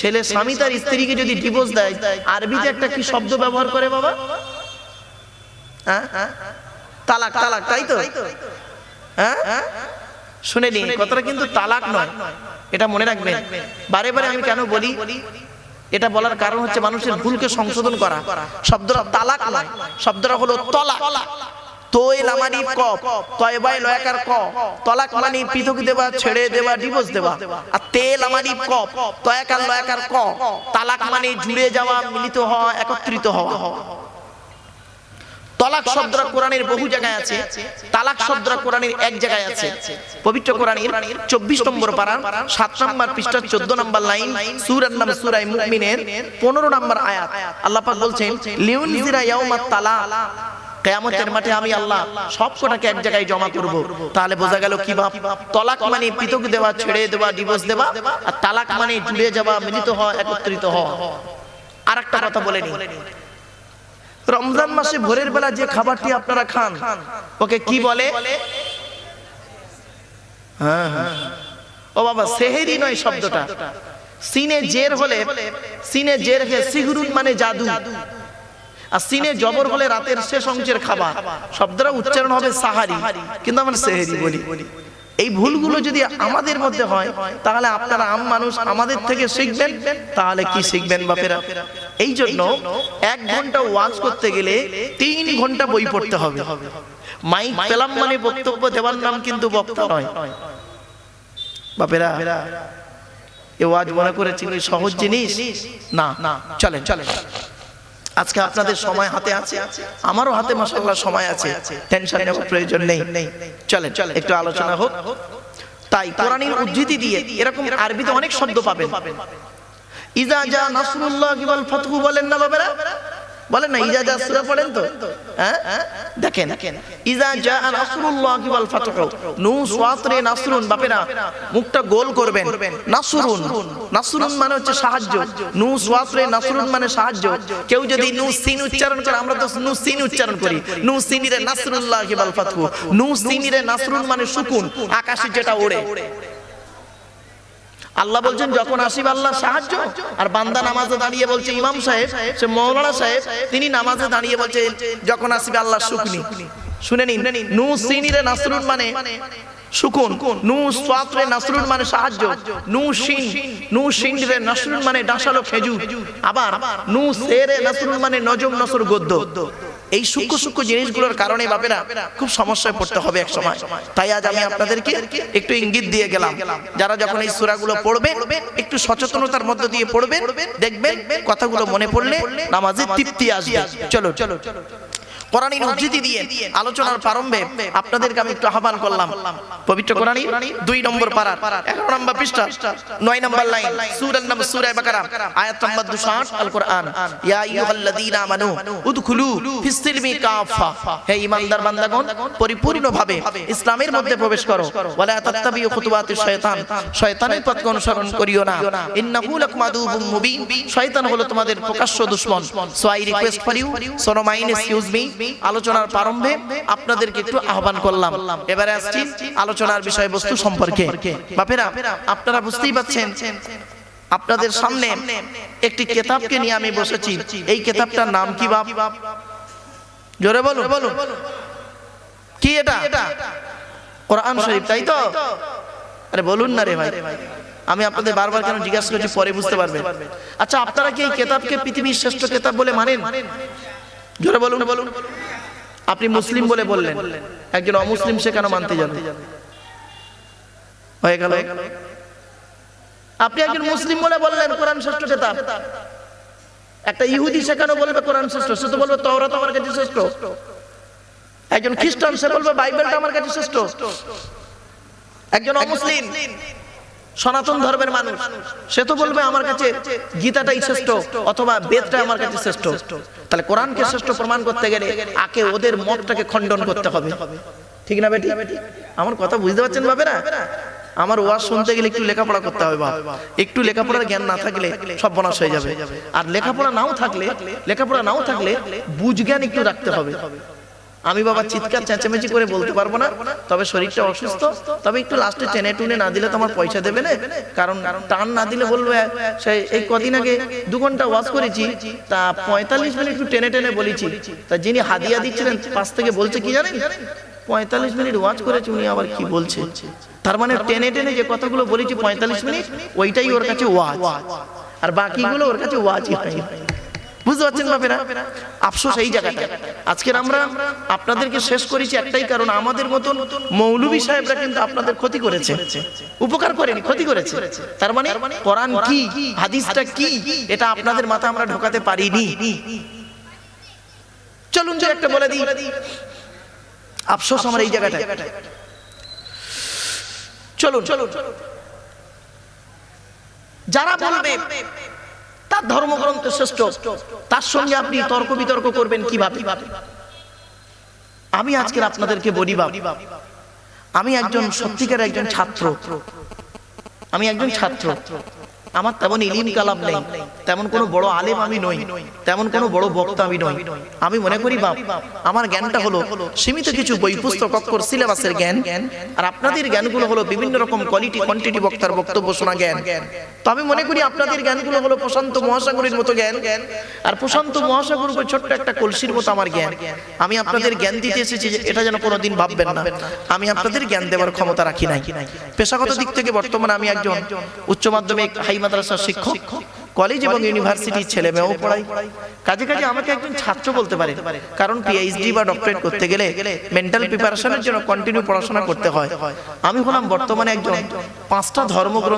ছেলে স্বামী তার স্ত্রীকে যদি ডিভোর্স দেয় আরবিতে একটা কি শব্দ ব্যবহার করে বাবা? হ্যাঁ তালাক তালাক তাই তো? হ্যাঁ? শুনে নিন কথাটা কিন্তু তালাক নয়। এটা মনে রাখবেন। বারে বারে আমি কেন বলি? এটা বলার কারণ হচ্ছে মানুষের ভুলকে সংশোধন করা। শব্দটা তালাক নয়। শব্দটা হলো তলাক। তোয় লামানি ক তয়বাই লয়াকার ক তলাক মানে পৃথক দেওয়া ছেড়ে দেওয়া ডিভোর্স দেওয়া আর তেল আমানি ক তয়াকার লয়াকার ক তালাক মানে জুড়ে যাওয়া মিলিত হওয়া একত্রিত হওয়া। তলাক শব্দরা কোরআনের বহু জায়গায় আছে। তালাক কোরআনের এক জায়গায় আছে। পবিত্র কোরআনের চব্বিশ নম্বর পারা সাত নম্বর পৃষ্ঠা চোদ্দ নম্বর লাইন সুরার নাম সুরাই মুমিনের পনেরো নম্বর আয়াত। আল্লাহ পাক বলছেন লিউন ইয়াউমাত তালা কেয়ামতের মাঠে আমি আল্লাহ সব কটাকে এক জায়গায় জমা করব। তাহলে বোঝা গেল কি ভাব? তলাক মানে পৃথক দেওয়া ছেড়ে দেওয়া ডিভোর্স দেওয়া আর তালাক মানে জুড়ে যাওয়া মিলিত হওয়া একত্রিত হওয়া। আর একটা কথা বলে নি রমজান মাসে ভোরের বেলা যে খাবারটি আপনারা খান ওকে কি বলে? হ্যাঁ, হ্যাঁ। ও বাবা সেহেরি নয় শব্দটা। সিনে জের হলে সিনে জের হে সিগরুন মানে জাদু। আর সিনে জবর হলে রাতের শেষ অংশের খাবার। শব্দটা উচ্চারণ হবে সাহারি। কিন্তু আমরা সেহেরি বলি। এই ভুলগুলো যদি আমাদের মধ্যে হয় তাহলে আপনারা আম মানুষ আমাদের থেকে শিখবেন তাহলে কি শিখবেন বাপেরা? এই জন্য এক ঘণ্টা ওয়াজ করতে গেলে তিন ঘণ্টা বই পড়তে হবে। মাইক পেলাম মানে বক্তব্য দেওয়ার নাম কিন্তু বক্তা নয়। বাপেরা এ ওয়াজ মনে করেছিল সহজ জিনিস? না না চলেন চলেন। আজকে আপনাদের সময় হাতে আছে। আমারও হাতে মাসাল্লাহ সময় আছে। টেনশন নেওয়ার প্রয়োজন নেই। চলেন চলে একটু আলোচনা হোক। তাই কোরআনের উদ্ধৃতি দিয়ে এরকম আরবিতে অনেক শব্দ পাবেন। ইজা যা নাসরুল্লাহ কিবাল ফাতহু বলেন না বাবারা? বলেন না ইজা যা সূরা পড়েন তো? হ্যাঁ? দেখেন ইজা যা নাসরুল্লাহ কিবাল ফাতহু। নু সাতরে নাসরুন বাপেরা মুখটা গোল করবেন। নাসরুন নাসরুন। মানে হচ্ছে সাহায্য। নু সাতরে নাসরুন মানে সাহায্য। কেউ যদি নু সিন উচ্চারণ করে আমরা তো নু সিন উচ্চারণ করি। নু সিনিরে নাসরুল্লাহ ফাতহু। নু সিনিরে নাসরুন মানে সুকুন আকাশে যেটা ওড়ে। আল্লাহ বলছেন, যখন আসিব আল্লাহ, সাহায্য। আর বান্দা নামাজে দাঁড়িয়ে বলছে, ইমাম সাহেব, সে মৌলানা সাহেব, তিনি নামাজে দাঁড়িয়ে বলছে যখন আসিবে আল্লাহ, শুকনি। শুনে নিন, নু সিনিরে নাসরুন মানে সুকুন নু সাতরে নাসরুন মানে সাহায্য, নু শিন, নু শিনরে নাসরুন মানে ডাসালো খেজুর, আবার নু সেরে নাসরুন মানে নজম নসর গদ্য। এই সূক্ষ্ম সূক্ষ্ম জিনিসগুলোর কারণে বাপেরা খুব সমস্যায় পড়তে হবে এক সময়। তাই আজ আমি আপনাদেরকে একটু ইঙ্গিত দিয়ে গেলাম। যারা যখন এই সূরাগুলো পড়বে, একটু সচেতনতার মধ্য দিয়ে পড়বে দেখবেন কথাগুলো মনে পড়লে নামাজে তৃপ্তি আসবে। চলো চলো কোরআনের উদ্ধৃতি দিয়ে আলোচনার প্রারম্ভে আপনাদেরকে আমি একটু আহ্বান করলাম। পবিত্র কোরআনী দুই নম্বর পারার এগারো নম্বর পৃষ্ঠা। নয় নম্বর লাইন। সূরার নাম সূরা বাকারা। আয়াত নম্বর 208 আল কোরআন ইয়া আইয়ুহাল্লাযীনা আমানু উদখুলু ফিস সিলমি কাফা হে ঈমানদার বান্দাগণ পরিপূর্ণভাবে ইসলামের মধ্যে প্রবেশ করো। ওয়ালা তাত্তাবিউ খুতুওয়াতিশ শয়তান। শয়তানের পথ অনুসরণ করিও না। ইন্নাহু লাকুম আদুবুম মুবিন। শয়তান হলো তোমাদের প্রকাশ্য দুশমন। So I request for you so no mind excuse me আলোচনার প্রারম্ভে আপনাদেরকে একটু আহ্বান করলাম। এবারে আসছি আলোচনার বিষয়বস্তু সম্পর্কে। বাপেরা, আপনারা বুঝতেই পাচ্ছেন, আপনাদের সামনে একটি কেতাবকে নিয়ে আমি বসেছি। এই কেতাবটার নাম কি বাপ? জোরে বলুন বলুন। কি এটা? কোরআন শরীফ, তাই তো? আরে বলুন না রে ভাই। আমি আপনাদের বারবার কেন জিজ্ঞাসা করছি, পরে বুঝতে পারবেন। আচ্ছা আপনারা কি এই কেতাবকে পৃথিবীর শ্রেষ্ঠ কেতাব বলে মানেন? জোরে বলুন। বলুন আপনি মুসলিম বলে বললেন। একজন অমুসলিম সে কেন মানতে যাবে হয়ে গেল। আপনি একজন মুসলিম বলে বললেন কোরআন শ্রেষ্ঠ কেতাব একটা ইহুদি সে কেন বলবে কোরআন শ্রেষ্ঠ সে তো বলবে তওরাত আমার কাছে শ্রেষ্ঠ। একজন খ্রিস্টান সে বলবে বাইবেলটা আমার কাছে শ্রেষ্ঠ। একজন অমুসলিম। সনাতন ধর্মের মানুষ। সে তো বলবে আমার কাছে গীতাটাই শ্রেষ্ঠ অথবা বেদটা আমার কাছে শ্রেষ্ঠ। তাহলে কোরআনকে শ্রেষ্ঠ প্রমাণ করতে গেলে আগে ওদের মতটাকে খণ্ডন করতে হবে। ঠিক না বেটি? আমার কথা বুঝতে পারছেন বাবে না আমার ওয়াজ শুনতে গেলে একটু লেখাপড়া করতে হবে বাপ। একটু লেখাপড়ার জ্ঞান না থাকলে সব বনাশ হয়ে যাবে। আর লেখাপড়া নাও থাকলে, লেখাপড়া নাও থাকলে বুঝ জ্ঞান একটু রাখতে হবে। আমি বাবা চিৎকার চেঁচামেচি করে বলতে পারব না, তবে শরীরটা অসুস্থ। তবে একটু লাস্টে টেনে টুনে না দিলে তোমার পয়সা দেবে না? কারণ টান না দিলে বলবে, সে এই কদিন আগে দু ঘণ্টা ওয়াশ করেছি, তা পঁয়তাল্লিশ মিনিট একটু টেনে টেনে বলেছি। তা যিনি হাদিয়া দিচ্ছিলেন, পাশ থেকে বলছে কি জানেন? পঁয়তাল্লিশ মিনিট ওয়াচ করেছে, উনি আবার কি বলছে? তার মানে টেনে টেনে যে কথাগুলো বলেছি পঁয়তাল্লিশ মিনিট, ওইটাই ওর কাছে ওয়াজ। আর বাকিগুলো ওর কাছে ওয়াজই হয় বুঝতে পারছেন বাপেরা আফসোস এই জায়গাটা আজকের আমরা আপনাদেরকে শেষ করেছি একটাই কারণ আমাদের মতন মৌলভী সাহেবরা কিন্তু আপনাদের ক্ষতি করেছে। উপকার করেনি ক্ষতি করেছে। তার মানে কোরআন কি হাদিসটা কি এটা আপনাদের মাথা আমরা ঢোকাতে পারিনি। চলুন যে একটা বলে দিই। আফসোস আমার এই জায়গাটা চলুন। চলুন। যারা বলবে তার ধর্মগ্রন্থ শ্রেষ্ঠ। তার সঙ্গে আপনি তর্ক বিতর্ক করবেন কীভাবে? আমি আজকের আপনাদেরকে বলি আমি একজন সত্যিকার একজন ছাত্র। আমি একজন ছাত্র। আমার তেমন ইলিম কালাম নেই তেমন কোনো বড় আলেম আমি নই তেমন কোনো বড় বক্তা আমি নই। আমি মনে করি বাপ আমার জ্ঞানটা হলো সীমিত কিছু বই পুস্তক অক্ষর সিলেবাসের জ্ঞান আর আপনাদের জ্ঞানগুলো হলো বিভিন্ন রকম কোয়ালিটি কোয়ান্টিটি বক্তার বক্তব্য শোনা জ্ঞান। তো আমি মনে করি আপনাদের জ্ঞানগুলো হলো প্রশান্ত মহাসাগরের মতো জ্ঞান। আর প্রশান্ত মহাসাগর উপর ছোট্ট একটা কলসির মতো আমার জ্ঞান। আমি আপনাদের জ্ঞান দিতে এসেছি যে এটা যেন কোনোদিন ভাববেন না। আমি আপনাদের জ্ঞান দেওয়ার ক্ষমতা রাখি নাই পেশাগত দিক থেকে বর্তমানে আমি একজন উচ্চ মাধ্যমিক হাই মাদ্রাসার শিক্ষক কলেজ এবং ইউনিভার্সিটির ছেলে মেয়েও পড়াই কাজে কাজে আমাকে একজন ছাত্র বলতে পারে কারণ পিএইচডি বা ডক্টরেট করতে গেলে মেন্টাল প্রিপারেশনের জন্য কন্টিনিউ পড়াশোনা করতে হয়। আমি হলাম বর্তমানে একজন পাঁচটা ধর্মগ্রন্থ